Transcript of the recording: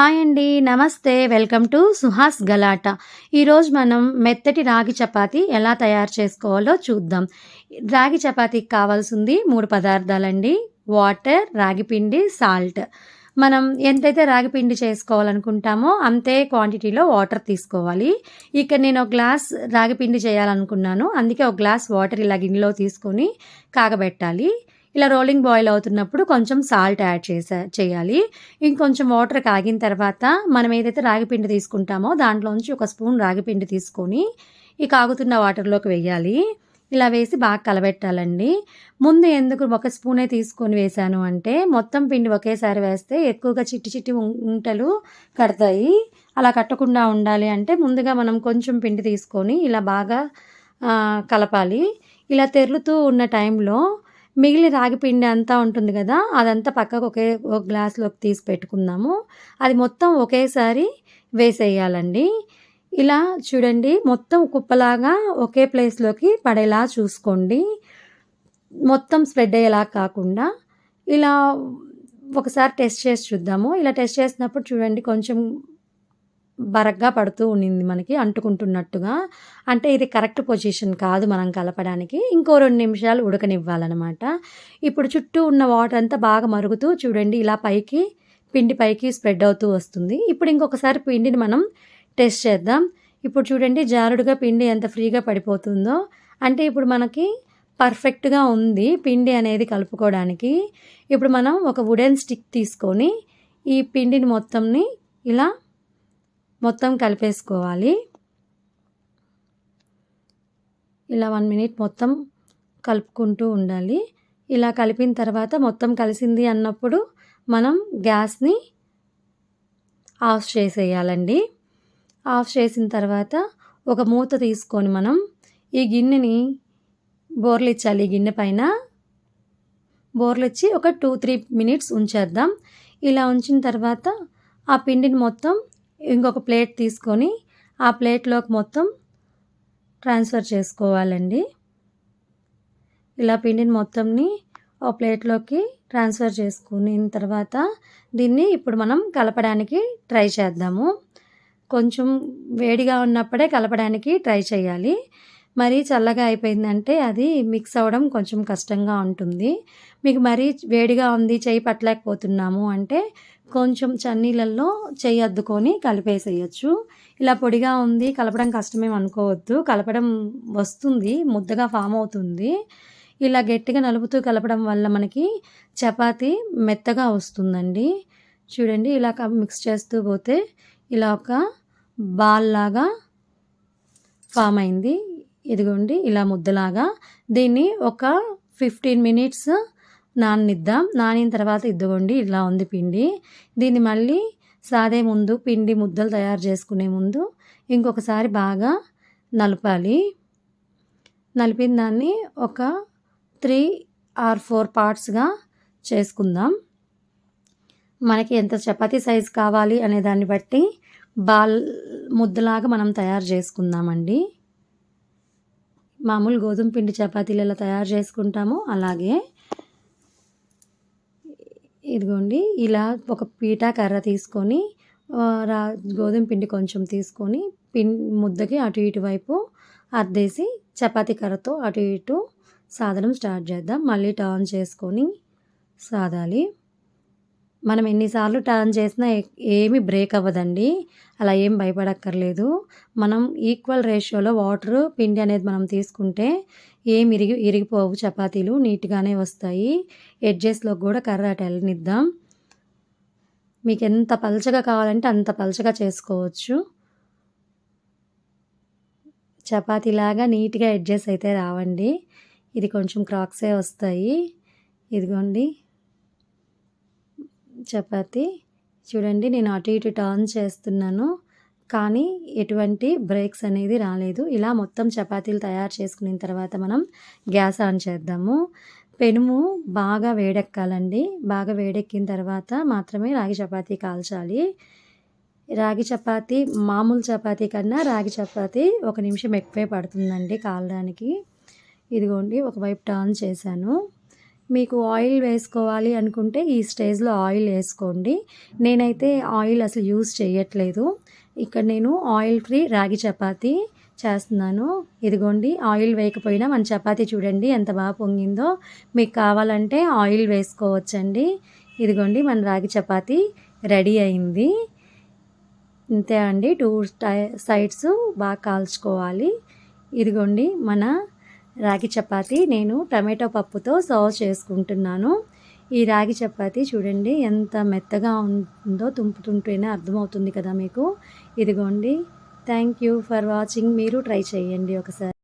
Hi అండి నమస్తే. Welcome to Suhas Galatta. ఈరోజు మనం మెత్తటి రాగి చపాతి ఎలా తయారు చేసుకోవాలో చూద్దాం. రాగి చపాతీకి కావాల్సింది మూడు పదార్థాలండి. వాటర్ రాగి పిండి సాల్ట్. మనం ఎంతైతే రాగి పిండి చేసుకోవాలనుకుంటామో అంతే క్వాంటిటీలో వాటర్ తీసుకోవాలి. ఇక్కడ నేను ఒక గ్లాస్ రాగి పిండి చేయాలనుకున్నాను. అందుకే ఒక గ్లాస్ వాటర్ ఇలా గిన్నెలో తీసుకొని కాగబెట్టాలి. ఇలా రోలింగ్ బాయిల్ అవుతున్నప్పుడు కొంచెం సాల్ట్ యాడ్ చేసా చేయాలి. ఇంకొంచెం వాటర్ కాగిన తర్వాత మనం ఏదైతే రాగిపిండి తీసుకుంటామో దాంట్లోంచి ఒక స్పూన్ రాగిపిండి తీసుకొని ఈ కాగుతున్న వాటర్లోకి వేయాలి. ఇలా వేసి బాగా కలబెట్టాలండి. ముందు ఎందుకు ఒక స్పూనే తీసుకొని వేసాను అంటే మొత్తం పిండి ఒకేసారి వేస్తే ఎక్కువగా చిట్టి చిట్టి ఉంటలు కడతాయి. అలా కట్టకుండా ఉండాలి అంటే ముందుగా మనం కొంచెం పిండి తీసుకొని ఇలా బాగా కలపాలి. ఇలా తెరులుతూ ఉన్న టైంలో మిగిలిన రాగి పిండి అంతా ఉంటుంది కదా అదంతా పక్కకు ఒకే ఒక గ్లాస్లోకి తీసి పెట్టుకుందాము. అది మొత్తం ఒకేసారి వేసేయాలండి. ఇలా చూడండి మొత్తం కుప్పలాగా ఒకే ప్లేస్లోకి పడేలా చూసుకోండి. మొత్తం స్ప్రెడ్ అయ్యేలా కాకుండా ఇలా ఒకసారి టెస్ట్ చేసి చూద్దాము. ఇలా టెస్ట్ చేసినప్పుడు చూడండి కొంచెం బరగ్గా పడుతూ ఉండింది మనకి అంటుకుంటున్నట్టుగా. అంటే ఇది కరెక్ట్ పొజిషన్ కాదు మనం కలపడానికి. ఇంకో రెండు నిమిషాలు ఉడకనివ్వాలన్నమాట. ఇప్పుడు చుట్టూ ఉన్న వాటర్ అంతా బాగా మరుగుతూ చూడండి ఇలా పైకి పిండి పైకి స్ప్రెడ్ అవుతూ వస్తుంది. ఇప్పుడు ఇంకొకసారి పిండిని మనం టెస్ట్ చేద్దాం. ఇప్పుడు చూడండి జారుడుగా పిండి ఎంత ఫ్రీగా పడిపోతుందో. అంటే ఇప్పుడు మనకి పర్ఫెక్ట్గా ఉంది పిండి అనేది కలుపుకోవడానికి. ఇప్పుడు మనం ఒక వుడెన్ స్టిక్ తీసుకొని ఈ పిండిని మొత్తంని ఇలా మొత్తం కలిపేసుకోవాలి. ఇలా వన్ మినిట్ మొత్తం కలుపుకుంటూ ఉండాలి. ఇలా కలిపిన తర్వాత మొత్తం కలిసింది అన్నప్పుడు మనం గ్యాస్ని ఆఫ్ చేసేయాలండి. ఆఫ్ చేసిన తర్వాత ఒక మూత తీసుకొని మనం ఈ గిన్నెని బోర్లు ఇచ్చాలి ఈ గిన్నె పైన బోర్లు ఇచ్చి ఒక టూ త్రీ మినిట్స్ ఉంచేద్దాం. ఇలా ఉంచిన తర్వాత ఆ పిండిని మొత్తం ఇంకొక ప్లేట్ తీసుకొని ఆ ప్లేట్లోకి మొత్తం ట్రాన్స్ఫర్ చేసుకోవాలండి. ఇలా పిండిని మొత్తంని ఒక ప్లేట్లోకి ట్రాన్స్ఫర్ చేసుకుని తర్వాత దీన్ని ఇప్పుడు మనం కలపడానికి ట్రై చేద్దాము. కొంచెం వేడిగా ఉన్నప్పుడే కలపడానికి ట్రై చేయాలి. మరీ చల్లగా అయిపోయిందంటే అది మిక్స్ అవ్వడం కొంచెం కష్టంగా ఉంటుంది. మీకు మరీ వేడిగా ఉంది చేయి పట్టలేకపోతున్నాము అంటే కొంచెం చన్నీళ్ళల్లో చెయ్యి అద్దుకొని కలిపేసేయచ్చు. ఇలా పొడిగా ఉంది కలపడం కష్టమేం అనుకోవద్దు. కలపడం వస్తుంది ముద్దగా ఫామ్ అవుతుంది. ఇలా గట్టిగా నలుపుతూ కలపడం వల్ల మనకి చపాతి మెత్తగా వస్తుందండి. చూడండి ఇలా మిక్స్ చేస్తూ పోతే ఇలా ఒక బాల్ లాగా ఫామ్ అయింది. ఇదిగోండి ఇలా ముద్దలాగా దీన్ని ఒక ఫిఫ్టీన్ మినిట్స్ నాననిద్దాం. నానిన తర్వాత ఇద్దుకోండి ఇలా ఉంది పిండి. దీన్ని మళ్ళీ సాదే ముందు పిండి ముద్దలు తయారు చేసుకునే ముందు ఇంకొకసారి బాగా నలపాలి. నలిపిన దాన్ని ఒక త్రీ ఆర్ ఫోర్ పార్ట్స్గా చేసుకుందాం. మనకి ఎంత చపాతీ సైజ్ కావాలి అనే దాన్ని బట్టి బాల్ ముద్దలాగా మనం తయారు చేసుకుందామండి. మామూలు గోధుమ పిండి చపాతీలు ఎలా తయారు చేసుకుంటామో. అలాగే ఇదిగోండి ఇలా ఒక పీటా కర్ర తీసుకొని రా గోధుమ పిండి కొంచెం తీసుకొని పిన్ ముద్దకి అటు ఇటు వైపు అద్దేసి చపాతీ కర్రతో అటు ఇటు సాధనం స్టార్ట్ చేద్దాం. మళ్ళీ టర్న్ చేసుకొని సాదాలి మనం ఎన్నిసార్లు టర్న్ చేసినా ఏమి బ్రేక్ అవ్వదండి. అలా ఏం భయపడక్కర్లేదు. మనం ఈక్వల్ రేషియోలో వాటర్ పిండి అనేది మనం తీసుకుంటే ఏం ఇరిగి ఇరిగిపోవు చపాతీలు నీట్గానే వస్తాయి. ఎడ్జెస్లో కూడా కర్ర అటు వెళ్ళనిద్దాం. మీకు ఎంత పలచగా కావాలంటే అంత పలచగా చేసుకోవచ్చు. చపాతీలాగా నీట్గా ఎడ్జెస్ అయితే రావండి. ఇది కొంచెం క్రాక్సే వస్తాయి. ఇదిగోండి. చపాతి. చూడండి నేను అటు ఇటు టర్న్ చేస్తున్నాను. కానీ ఎటువంటి బ్రేక్స్ అనేది రాలేదు. ఇలా మొత్తం చపాతీలు తయారు చేసుకున్న తర్వాత మనం గ్యాస్ ఆన్ చేద్దాము. పెనుము బాగా వేడెక్కాలండి. బాగా వేడెక్కిన తర్వాత మాత్రమే రాగి చపాతీ కాల్చాలి. రాగి చపాతి మామూలు చపాతీ కన్నా రాగి చపాతి ఒక నిమిషం ఎక్కువే పడుతుందండి కాలడానికి ఇదిగోండి ఒకవైపు టర్న్ చేశాను. మీకు ఆయిల్ వేసుకోవాలి అనుకుంటే ఈ స్టేజ్లో ఆయిల్ వేసుకోండి. నేనైతే ఆయిల్ అసలు యూస్ చేయట్లేదు ఇక్కడ నేను ఆయిల్ ఫ్రీ రాగి చపాతీ చేస్తున్నాను. ఇదిగోండి ఆయిల్ వేయకపోయినా మన చపాతీ చూడండి ఎంత బాగా పొంగిందో. మీకు కావాలంటే ఆయిల్ వేసుకోవచ్చండి. ఇదిగోండి మన రాగి చపాతీ రెడీ అయింది. ఇంతే అండి టూ సైడ్స్ బాగా కాల్చుకోవాలి. ఇదిగోండి మన రాగి చపాతి నేను టమాటో పప్పుతో సర్వ్ చేసుకుంటున్నాను. ఈ రాగి చపాతి చూడండి ఎంత మెత్తగా ఉందో తుంపుతుంటేనే అర్థమవుతుంది కదా మీకు. ఇదిగోండి. థ్యాంక్ యూ ఫర్ వాచింగ్ మీరు ట్రై చేయండి ఒకసారి.